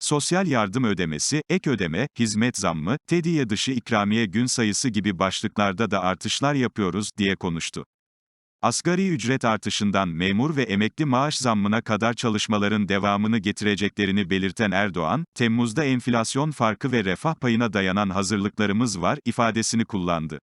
Sosyal yardım ödemesi, ek ödeme, hizmet zammı, tediye dışı ikramiye gün sayısı gibi başlıklarda da artışlar yapıyoruz, diye konuştu. Asgari ücret artışından memur ve emekli maaş zammına kadar çalışmaların devamını getireceklerini belirten Erdoğan, Temmuz'da enflasyon farkı ve refah payına dayanan hazırlıklarımız var ifadesini kullandı.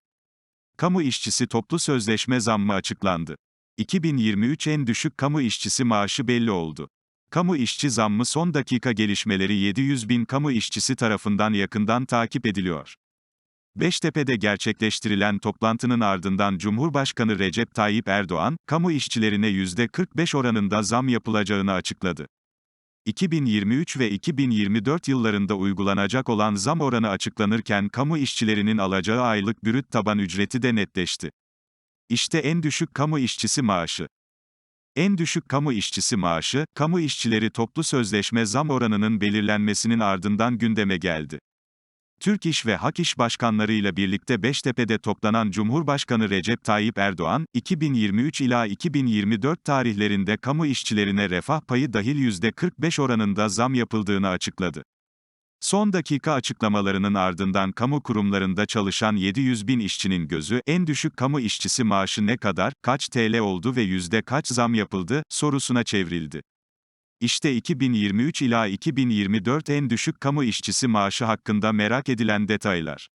Kamu işçisi toplu sözleşme zammı açıklandı. 2023 en düşük kamu işçisi maaşı belli oldu. Kamu işçi zammı son dakika gelişmeleri 700 bin kamu işçisi tarafından yakından takip ediliyor. Beştepe'de gerçekleştirilen toplantının ardından Cumhurbaşkanı Recep Tayyip Erdoğan, kamu işçilerine %45 oranında zam yapılacağını açıkladı. 2023 ve 2024 yıllarında uygulanacak olan zam oranı açıklanırken kamu işçilerinin alacağı aylık brüt taban ücreti de netleşti. İşte en düşük kamu işçisi maaşı. En düşük kamu işçisi maaşı, kamu işçileri toplu sözleşme zam oranının belirlenmesinin ardından gündeme geldi. Türk İş ve Hak İş başkanlarıyla birlikte Beştepe'de toplanan Cumhurbaşkanı Recep Tayyip Erdoğan, 2023 ila 2024 tarihlerinde kamu işçilerine refah payı dahil %45 oranında zam yapıldığını açıkladı. Son dakika açıklamalarının ardından kamu kurumlarında çalışan 700 bin işçinin gözü, en düşük kamu işçisi maaşı ne kadar, kaç TL oldu ve yüzde kaç zam yapıldı, sorusuna çevrildi. İşte 2023 ila 2024 en düşük kamu işçisi maaşı hakkında merak edilen detaylar.